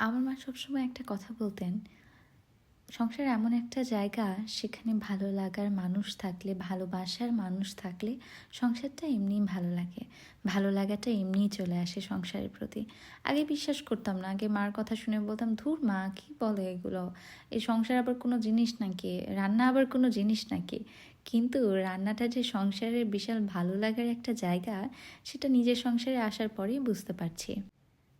আমার মা সবসময় একটা কথা বলতেন, সংসার এমন একটা জায়গা সেখানে ভালো লাগার মানুষ থাকলে, ভালোবাসার মানুষ থাকলে সংসারটা এমনিই ভালো লাগে। ভালো লাগাটা এমনিই চলে আসে সংসারের প্রতি। আগে বিশ্বাস করতাম না, আগে মার কথা শুনে বলতাম, ধুর মা, কী বলে এগুলো? এই সংসার আবার কোনো জিনিস নাকি? রান্না আবার কোনো জিনিস নাকি? কিন্তু রান্নাটা যে সংসারের বিশাল ভালো লাগার একটা জায়গা, সেটা নিজের সংসারে আসার পরেই বুঝতে পারছি।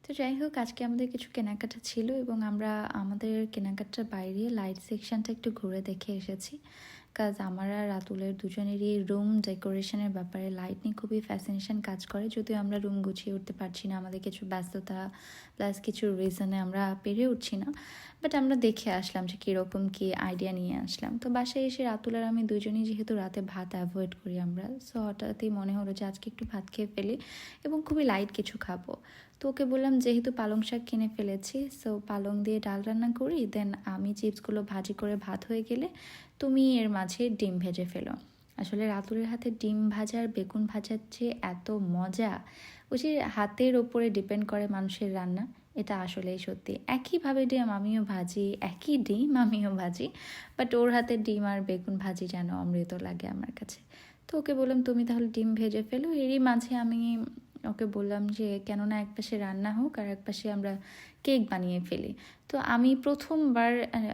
তো যাই হোক, আজকে আমাদের কিছু কেনাকাটা ছিল এবং আমরা আমাদের কেনাকাটার বাইরে লাইট সেকশনটা একটু ঘুরে দেখে এসেছি। কাজ আমার আর রাতুলের দুজনেরই রুম ডেকোরেশনের ব্যাপারে লাইট নিয়ে খুবই ফ্যাসিনেশন কাজ করে। যদিও আমরা রুম গুছিয়ে উঠতে পারছি না, আমাদের কিছু ব্যস্ততা প্লাস কিছু রিজনে আমরা পেরে উঠছি না। বাট আমরা দেখে আসলাম যে কীরকম কী আইডিয়া নিয়ে আসলাম। তো বাসায় এসে রাতুল আর আমি দুজনেই যেহেতু রাতে ভাত অ্যাভয়েড করি আমরা সো হঠাৎই মনে হলো যে আজকে একটু ভাত খেয়ে ফেলি এবং খুবই লাইট কিছু খাব। তো ওকে বললাম, যেহেতু পালং শাক কিনে ফেলেছি সো পালং দিয়ে ডাল রান্না করি দেন আমি চিপসগুলো ভাজি করে ভাত হয়ে গেলে তুমি এর মাঝে ডিম ভেজে ফেলো। আসলে রাতুলের হাতে ডিম ভাজার বেগুন ভাজার যে এত মজা ওই হাতের ওপরে ডিপেন্ড করে মানুষের রান্না, এটা আসলেই সত্যি। একইভাবে ডিম আমিও ভাজি, একই ডিম আমিও ভাজি বাট ওর হাতে ডিম আর বেগুন ভাজি যেন অমৃত লাগে আমার কাছে। তো ওকে বললাম, তুমি তাহলে ডিম ভেজে ফেলো, এরই মাঝে আমি ওকে বললাম যে, কেননা এক পাশে রান্না হোক আর এক পাশে আমরা কেক বানিয়ে ফেলি। তো আমি প্রথমবার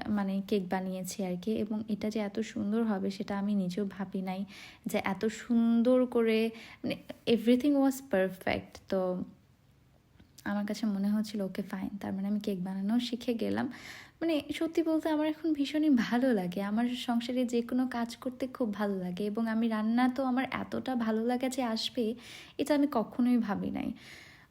মানে কেক বানিয়েছি আর কি এবং এটা যে এত সুন্দর হবে সেটা আমি নিজেও ভাবি নাই যে এত সুন্দর করে মানে এভরিথিং ওয়াজ পারফেক্ট তো আমার কাছে মনে হচ্ছিল, ওকে ফাইন তার মানে আমি কেক বানানো শিখে গেলাম। মানে সত্যি বলতে আমার এখন ভীষণই ভালো লাগে। আমার সংসারে যে কোনো কাজ করতে খুব ভালো লাগে এবং আমি রান্না তো আমার এতটা ভালো লাগা যে আসবে, এটা আমি কখনোই ভাবি নাই।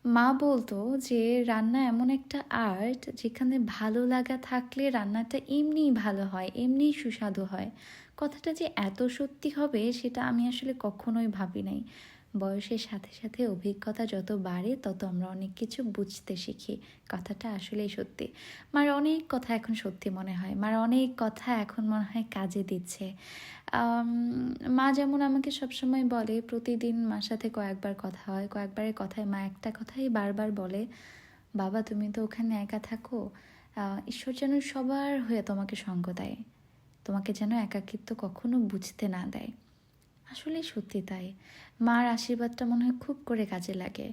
মা বলতো যে, রান্না এমন একটা আর্ট যেখানে ভালো লাগা থাকলে রান্নাটা এমনিই ভালো হয়, এমনিই সুস্বাদু হয়। কথাটা যে এত সত্যি হবে, সেটা আমি আসলে কখনোই ভাবি নাই। বয়সের সাথে সাথে অভিজ্ঞতা যত বাড়ে, তত আমরা অনেক কিছু বুঝতে শিখি। কথাটা আসলেই সত্যি। মার অনেক কথা এখন সত্যি মনে হয়। মার অনেক কথা এখন মনে হয় কাজে দিচ্ছে। মা যেমন আমাকে সবসময় বলে, প্রতিদিন মার সাথে কয়েকবার কথা হয়। কয়েকবারের কথায় মা একটা কথাই বারবার বলে, বাবা, তুমি তো ওখানে একা থাকো। ঈশ্বর যেন সবার হয়ে তোমাকে সঙ্গ দেয়। তোমাকে যেন একাকিত্ব কখনো বুঝতে না দেয়। আসলে সত্যি তাই। মার আশীর্বাদটা মনে হয় খুব করে কাজে লাগে।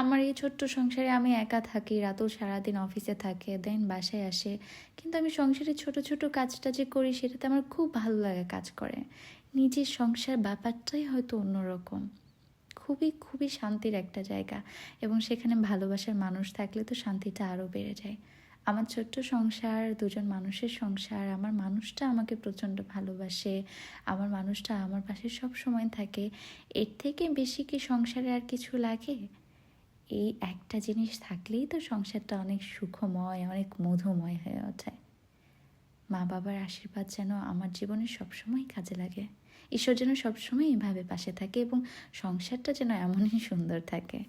আমার এই ছোট্ট সংসারে আমি একা থাকি, রাতেও সারাদিন অফিসে থাকে, দেন বাসায় আসে। কিন্তু আমি সংসারে ছোট ছোট কাজটা যে করি, সেটাতে আমার খুব ভালো লাগে কাজ করে। নিজের সংসার ব্যাপারটাই হয়তো অন্যরকম। খুবই খুবই শান্তির একটা জায়গা। এবং সেখানে ভালোবাসার মানুষ থাকলে তো শান্তিটা আরও বেড়ে যায়। আমার ছোট্ট সংসার, দুজন মানুষের সংসার, আমার মানুষটা আমাকে প্রচণ্ড ভালোবাসে, আমার মানুষটা আমার পাশে সব সময় থাকে। এর থেকে বেশি কি সংসারে আর কিছু লাগে? এই একটা জিনিস থাকলেই তো সংসারটা অনেক সুখময়, অনেক মধুময় হয়ে ওঠে। মা বাবার আশীর্বাদ যেন আমার জীবনে সবসময় কাজে লাগে। ঈশ্বর যেন সবসময় এভাবে পাশে থাকে এবং সংসারটা যেন এমনই সুন্দর থাকে।